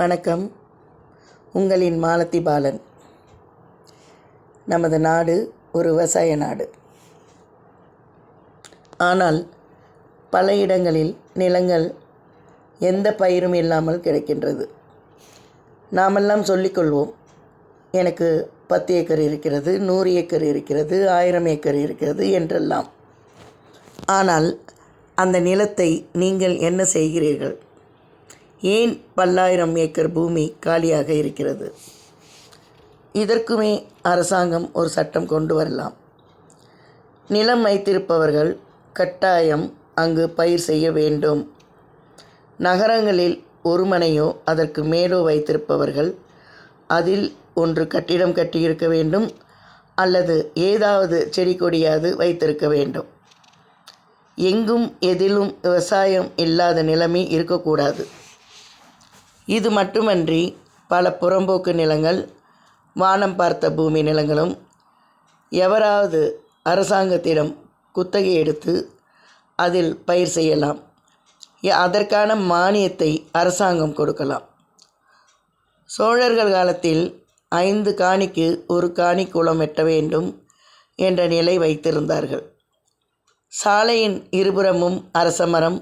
வணக்கம். உங்களின் மாலதி பாலன். நமது நாடு ஒரு விவசாய நாடு. ஆனால் பல இடங்களில் நிலங்கள் எந்த பயிரும் இல்லாமல் கிடைக்கின்றது. நாமெல்லாம் சொல்லிக்கொள்வோம் எனக்கு பத்து ஏக்கர் இருக்கிறது நூறு ஏக்கர் இருக்கிறது ஆயிரம் ஏக்கர் இருக்கிறது என்றெல்லாம். ஆனால் அந்த நிலத்தை நீங்கள் என்ன செய்கிறீர்கள்? ஏன் பல்லாயிரம் ஏக்கர் பூமி காலியாக இருக்கிறது? இதற்குமே அரசாங்கம் ஒரு சட்டம் கொண்டு வரலாம். நிலம் வைத்திருப்பவர்கள் கட்டாயம் அங்கு பயிர் செய்ய வேண்டும். நகரங்களில் ஒரு மனையோ அதற்கு மேலோ வைத்திருப்பவர்கள் அதில் ஒன்று கட்டிடம் கட்டியிருக்க வேண்டும் அல்லது ஏதாவது செடி கொடியாவது வைத்திருக்க வேண்டும். எங்கும் எதிலும் விவசாயம் இல்லாத நிலைமை இருக்கக்கூடாது. இது மட்டுமன்றி பல புறம்போக்கு நிலங்கள் வானம் பார்த்த பூமி நிலங்களும் எவராவது அரசாங்கத்திடம் குத்தகை எடுத்து அதில் பயிர் செய்யலாம். அதற்கான மானியத்தை அரசாங்கம் கொடுக்கலாம். சோழர்கள் காலத்தில் ஐந்து காணிக்கு ஒரு காணி குளம் வெட்ட வேண்டும் என்ற நிலை வைத்திருந்தார்கள். சாலையின் இருபுறமும் அரசமரம்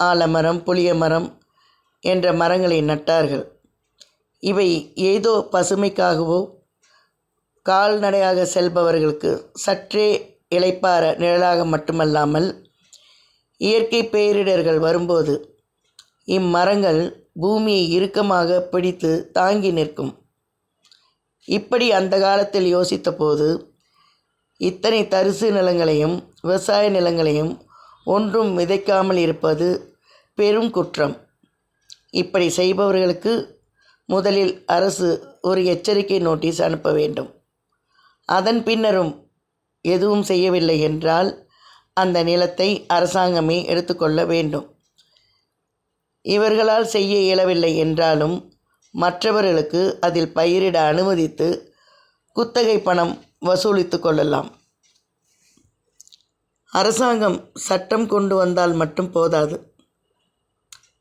ஆலமரம் புளியமரம் என்ற மரங்களை நட்டார்கள். இவை ஏதோ பசுமைக்காகவோ கால்நடையாக செல்பவர்களுக்கு சற்றே இளைப்பாற நிழலாக மட்டுமல்லாமல் இயற்கை பேரிடர்கள் வரும்போது இம்மரங்கள் பூமியை இறுக்கமாக பிடித்து தாங்கி நிற்கும். இப்படி அந்த காலத்தில் யோசித்தபோது இத்தனை தரிசு நிலங்களையும் விவசாய நிலங்களையும் ஒன்றும் விதைக்காமல் இருப்பது பெரும் குற்றம். இப்படி செய்பவர்களுக்கு முதலில் அரசு ஒரு எச்சரிக்கை நோட்டீஸ் அனுப்ப வேண்டும். அதன் பின்னரும் எதுவும் செய்யவில்லை என்றால் அந்த நிலத்தை அரசாங்கமே எடுத்துக்கொள்ள வேண்டும். இவர்களால் செய்ய இயலவில்லை என்றாலும் மற்றவர்களுக்கு அதில் பயிரிட அனுமதித்து குத்தகை பணம் வசூலித்து கொள்ளலாம். அரசாங்கம் சட்டம் கொண்டு வந்தால் மட்டும் போதாது.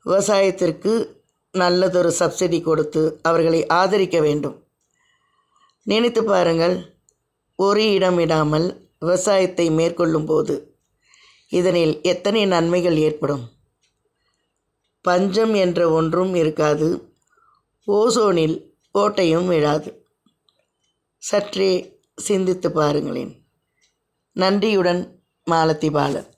விவசாயத்திற்கு நல்லதொரு சப்சிடி கொடுத்து அவர்களை ஆதரிக்க வேண்டும். நினைத்து பாருங்கள் ஒரு இடம் இடாமல் விவசாயத்தை மேற்கொள்ளும் போது இதனில் எத்தனை நன்மைகள் ஏற்படும்? பஞ்சம் என்ற ஒன்றும் இருக்காது ஓசோனில் ஓட்டையும் விழாது. சற்றே சிந்தித்து பாருங்களேன். நன்றியுடன் மாலத்தி பாலன்.